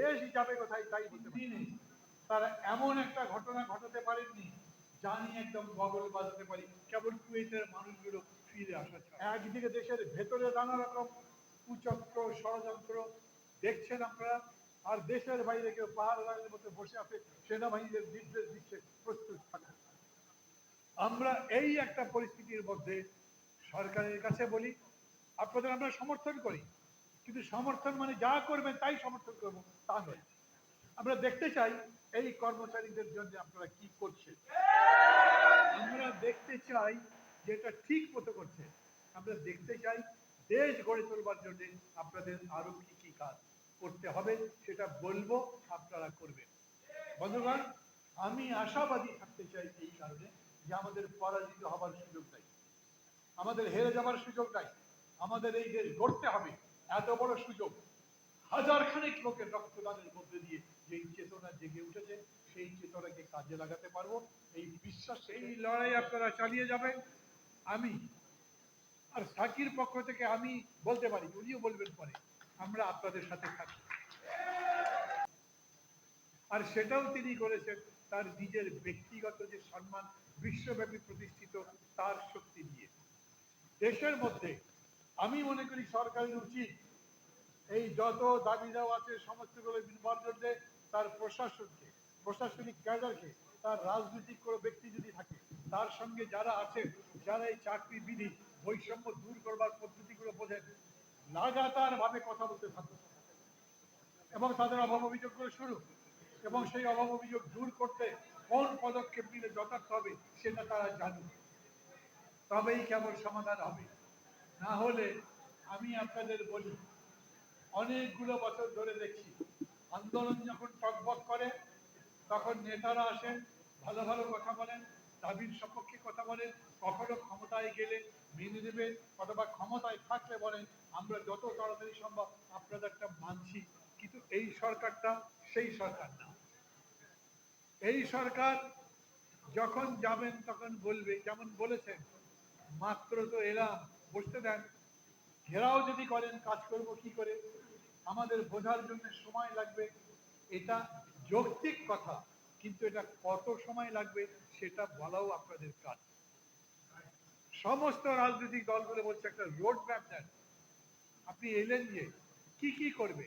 দেশই যাবে কোথায় তাই বলতে পারি। তারা এমন একটা ঘটনা ঘটাতে পারেননি জানি একদম বগল বাজাতে পারি। কেবল কুয়েতের মানুষগুলো ফিরে আসা একদিকে দেশের ভেতরে নানা রকম কুচক্র ষড়যন্ত্র দেখছেন আপনারা আর দেশের বাইরে কেউ পাহাড় লাগানোর মতো বসে আছে সেনাবাহিনীদের নির্দেশ দিচ্ছে প্রস্তুত থাকা আমরা এই একটা পরিস্থিতির মধ্যে সরকারের কাছে বলি আপনাদের আমরা সমর্থন করি। কিন্তু সমর্থন মানে যা করবেন তাই সমর্থন করব, তা নয়। আমরা দেখতে চাই এই কর্মচারীদের জন্য আপনারা কি করছেন। আমরা দেখতে চাই যে এটা ঠিক মতো করছে। আমরা দেখতে চাই দেশ গড়ে তোলবার জন্য আপনাদের আরও কি কি কাজ করতে হবে সেটা বলব, আপনারা করবেন। বন্ধুগণ, আমি আশাবাদী থাকতে চাই এই কারণে যে আমাদের পরাজিত হবার সুযোগ নাই। আমাদের হেরে যাবার সুযোগ নাই। আমাদের এই দেশ গড়তে হবে। এত বড় সুযোগ। হাজার খানেক লোকের রক্তদানের মধ্যে দিয়ে যেই চেতনা জেগে উঠেছে, সেই চেতনাকে কাজে লাগাতে পারব। এই বিশ্বাস, এই লড়াই আপনারা চালিয়ে যাবেন। আমি আর সাকির পক্ষ থেকে আমি বলতে পারি, উনিও বলবেন পরে, আমরা আপনাদের সাথে থাকি। আর সেটাও তিনি করেছেন, তার নিজের ব্যক্তিগত যে সম্মান, বিশ্বব্যাপী প্রতিষ্ঠিত, তার শক্তি দিয়ে দেশের মধ্যে আমি মনে করি সরকারের উচিত এই যত দাবি দেওয়া আছে সমস্তগুলো জন্য তার প্রশাসনকে, প্রশাসনিক ক্যাডারকে, তার রাজনৈতিক কোনো ব্যক্তি যদি থাকে, তার সঙ্গে যারা আছেন, যারা এই চাকরি বিধি বৈষম্য দূর করবার পদ্ধতিগুলো বোঝেন লাগাতার ভাবে কথা বলতে থাকুন। এবং তাদের অভাব অভিযোগগুলো শুরু এবং সেই অভাব অভিযোগ দূর করতে কোন পদক্ষেপ নিলে যথার্থ হবে, সেটা তারা জানুক। তবেই কেবল সমাধান হবে। না হলে আমি আপনাদের বলি, অনেকগুলো বছর ধরে দেখছি, আন্দোলন যখন টকবক করে, তখন নেতারা আসেন, ভালো ভালো কথা বলেন, দাবির সপক্ষে কথা বলেন, কখনো ক্ষমতায় গেলে মেনে নেবেন অথবা ক্ষমতায় থাকলে বলেন, আমরা যত তাড়াতাড়ি সম্ভব আপনাদেরটা মানছি, কিন্তু এই সরকারটা সেই সরকার না। এই সরকার যখন যাবেন তখন বলবে, যেমন বলেছেন, মাত্র তো এলাম বসতে দেন। ঘেরাও যদি করেন, কাজ করব কি করে? আমাদের বোঝার জন্য সময় লাগবে। এটা যৌক্তিক কথা, কিন্তু এটা কত সময় লাগবে সেটা বলাও আপনাদের কাজ। সমস্ত রাজনৈতিক দলগুলো বলছে, একটা রোড ম্যাপ দেন আপনি এলেন যে কি কি করবে,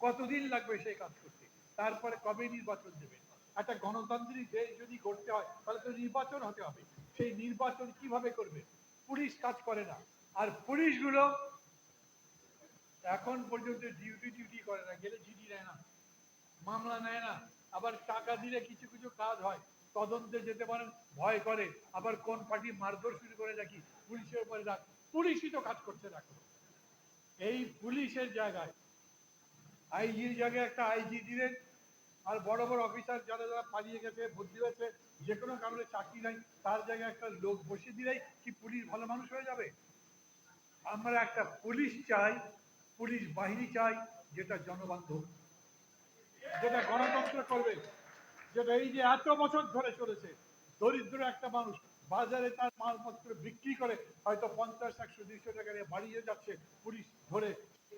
কতদিন লাগবে সেই কাজ করতে? তারপরে কবে নির্বাচন দেবেন? একটা গণতান্ত্রিক দেশ যদি করতে হয়, তাহলে তো নির্বাচন হতে হবে। সেই নির্বাচন কীভাবে করবে? পুলিশ কাজ করে না। আর পুলিশগুলো এখন পর্যন্ত ডিউটি ডিউটি করে না, গেলে জিডি নেয় না, মামলা নেয় না, আবার টাকা দিলে কিছু কিছু কাজ হয়, তদন্তে যেতে পারেন, ভয় করে, আবার কোন পার্টি মারধর শুরু করে নাকি পুলিশের উপরে রাখ পুলিশই তো কাজ করছে না এই পুলিশের জায়গায়, আইজির জায়গায় একটা আইজি দিলেন আর বড় বড় অফিসার যারা যারা পালিয়ে গেছে বুদ্ধি হয়েছে, যে কোনো কারণে চাকরি নাই, তার জায়গায় একটা লোক বসিয়ে দিলেই কি পুলিশ ভালো মানুষ হয়ে যাবে? আমরা একটা পুলিশ চাই, পুলিশ বাহিনী চাই, যেটা জনবান্ধব, যেটা গণতন্ত্র করবে, যেটা এই যে এত বছর ধরে চলেছে, দরিদ্র একটা মানুষ বাজারে তার মালপত্র বিক্রি করে হয়তো পঞ্চাশ, একশো, দুইশো টাকা বাড়িয়ে যাচ্ছে, পুলিশ ধরে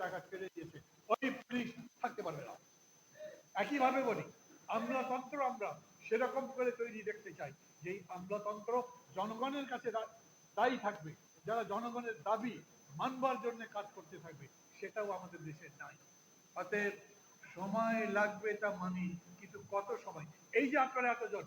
টাকা ছেড়ে দিয়েছে। ওই পুলিশ থাকতে পারবে না। একইভাবে বলি, আমলাতন্ত্র আমরা সেরকম করে তৈরি দেখতে চাই যে আমলাতন্ত্র জনগণের কাছে দায়ী থাকবে, যারা জনগণের দাবি মানবার জন্য কাজ করতে থাকবে, সেটাও আমাদের দেশে নাই। অতএব সময় লাগবে তা মানি, কিন্তু কত সময়? এই যে আপনারা এতজন,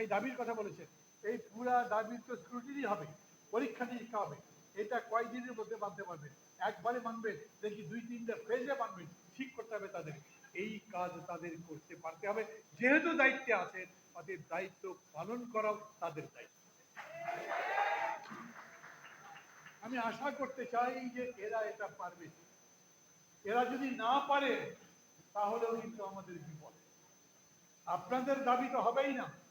এই দাবির কথা বলেছেন, এই পুরা দাবির তো স্ক্রুটিনি হবে, পরীক্ষা নিরীক্ষা হবে, এটা কয়দিনের মধ্যে মানতে পারবেন? একবারে মানবেন, দেখি দুই তিনটা ফেজে মানবেন, ঠিক করতে হবে তাদের। এই কাজ তাদের করতে পারতে হবে। যেহেতু দায়িত্বে আছেন, তাদের দায়িত্ব পালন করাও তাদের দায়িত্ব। আমি আশা করতে চাই যে এরা এটা পারবে। এরা যদি না পারে তাহলেও কিন্তু আমাদের বিপদ। আপনাদের দাবি তো হবেই না।